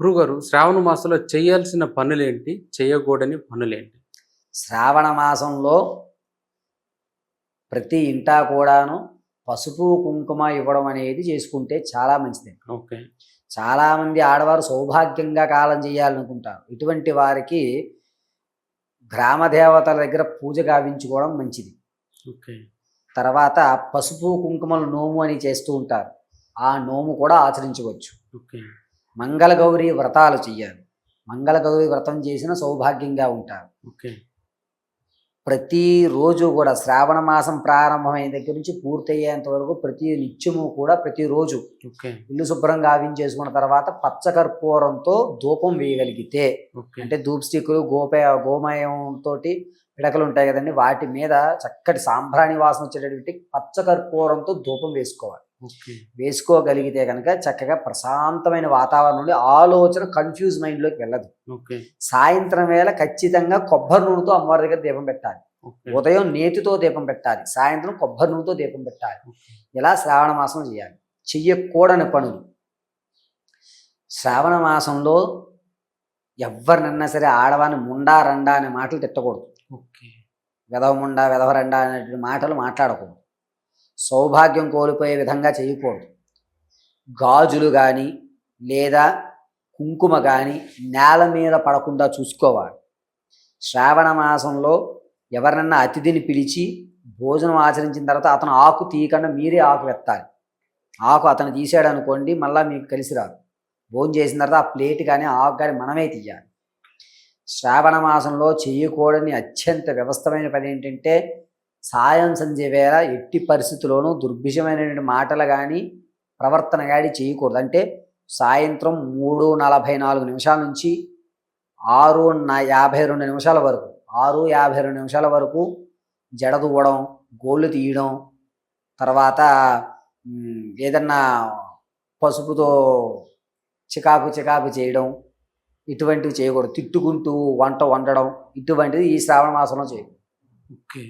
గురుగారు శ్రావణ మాసంలో చేయాల్సిన పనులేంటి? చేయకూడని పనులేంటి? శ్రావణ మాసంలో ప్రతి ఇంటా కూడాను పసుపు కుంకుమ ఇవ్వడం అనేది చేసుకుంటే చాలా మంచిది. ఓకే. చాలామంది ఆడవారు సౌభాగ్యంగా కాలం చేయాలనుకుంటారు. ఇటువంటి వారికి గ్రామ దేవతల దగ్గర పూజ గావించుకోవడం మంచిది. ఓకే. తర్వాత పసుపు కుంకుమలు నోము అని చేస్తూ ఉంటారు. ఆ నోము కూడా ఆచరించవచ్చు. ఓకే. మంగళగౌరి వ్రతాలు చెయ్యాలి. మంగళగౌరి వ్రతం చేసిన సౌభాగ్యంగా ఉంటారు. ఓకే. ప్రతిరోజు కూడా శ్రావణ మాసం ప్రారంభమైన దగ్గర నుంచి పూర్తయ్యేంత వరకు ప్రతి నిత్యము కూడా ప్రతిరోజు ఇల్లు శుభ్రంగా గావించేసుకున్న తర్వాత పచ్చకర్పూరంతో ధూపం వేయగలిగితే అంటే ధూప్ స్టిక్కులు గోపే గోమయం తోటి పిడకలు ఉంటాయి కదండి వాటి మీద చక్కటి సాంబ్రాణి వాసన వచ్చేటటువంటి పచ్చకర్పూరంతో ధూపం వేసుకోవాలి. వేసుకోగలిగితే కనుక చక్కగా ప్రశాంతమైన వాతావరణం నుండి ఆలోచన కన్ఫ్యూజ్ మైండ్లోకి వెళ్ళదు. సాయంత్రం వేళ ఖచ్చితంగా కొబ్బరి నూనెతో అమ్మవారి దగ్గర దీపం పెట్టాలి. ఉదయం నేతితో దీపం పెట్టాలి. సాయంత్రం కొబ్బరి నూనెతో దీపం పెట్టాలి. ఇలా శ్రావణ మాసం చేయాలి. చెయ్యకూడని పనులు. శ్రావణ మాసంలో ఎవరినన్నా సరే ఆడవాని ముండా రండా అనే మాటలు తిట్టకూడదు. వెధవ ముండా వెధవ రండా అనేటువంటి మాటలు మాట్లాడకూడదు. సౌభాగ్యం కోల్పోయే విధంగా చేయకూడదు. గాజులు కానీ లేదా కుంకుమ కానీ నేల మీద పడకుండా చూసుకోవాలి. శ్రావణ మాసంలో ఎవరినన్నా అతిథిని పిలిచి భోజనం ఆచరించిన తర్వాత అతను ఆకు తీయకుండా మీరే ఆకు వెత్తాలి. ఆకు అతను తీసాడు అనుకోండి మళ్ళీ మీకు కలిసి రాదు. భోజనం చేసిన తర్వాత ఆ ప్లేట్ కానీ ఆకు కానీ మనమే తీయాలి. శ్రావణ మాసంలో చేయకూడని అత్యంత వ్యవస్థమైన పని ఏంటంటే సాయం సంధ్య వేళ ఎట్టి పరిస్థితుల్లోనూ దుర్భిషమైనటువంటి మాటలు కానీ ప్రవర్తన కానీ చేయకూడదు. అంటే సాయంత్రం మూడు నలభై నాలుగు నిమిషాల నుంచి ఆరు యాభై రెండు నిమిషాల వరకు ఆరు యాభై రెండు నిమిషాల వరకు జడ దువ్వడం గోళ్ళు తీయడం తర్వాత ఏదన్నా పసుపుతో చికాకు చికాకు చేయడం ఇటువంటివి చేయకూడదు. తిట్టుకుంటూ వంట వండడం ఇటువంటిది ఈ శ్రావణ మాసంలో చేయకూడదు. ఓకే.